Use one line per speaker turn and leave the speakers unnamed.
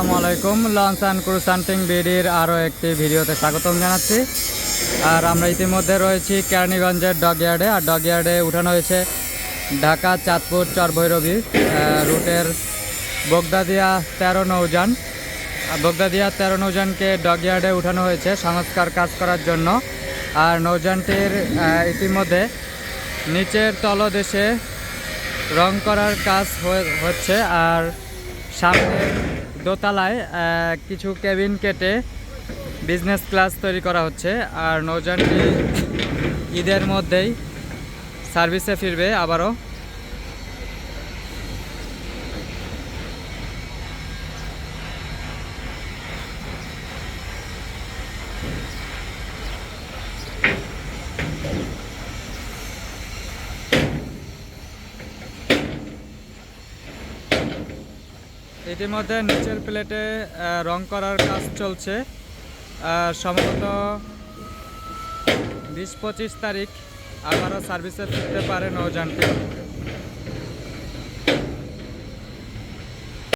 আসসালামু আলাইকুম। Launch and cruise hunting বিডির আরও একটি ভিডিওতে স্বাগতম জানাচ্ছি। আর আমরা ইতিমধ্যে রয়েছি কেরানীগঞ্জের ডগইয়ার্ডে। আর ডগইয়ার্ডে উঠানো হয়েছে ঢাকা চাঁদপুর চরভৈরবী রুটের বগদাদিয়া তেরো আর বগদাদিয়া তেরো নৌযানকে ডগইয়ার্ডে উঠানো হয়েছে সংস্কার কাজ করার জন্য। আর নৌযানটির আহ, ইতিমধ্যে নিচের তলদেশে রং করার কাজ হচ্ছে। আর সামনে দোতলায় কিছু কেবিন কেটে বিজনেস ক্লাস তৈরি করা হচ্ছে আর নৌজানটি ঈদের মধ্যেই সার্ভিসে ফিরবে আবারও। ইতিমধ্যে নিচের প্লেটে রং করার কাজ চলছে। সম্ভবত বিশ পঁচিশ তারিখ আবারও সার্ভিসে ফিরতে পারে নৌযানটি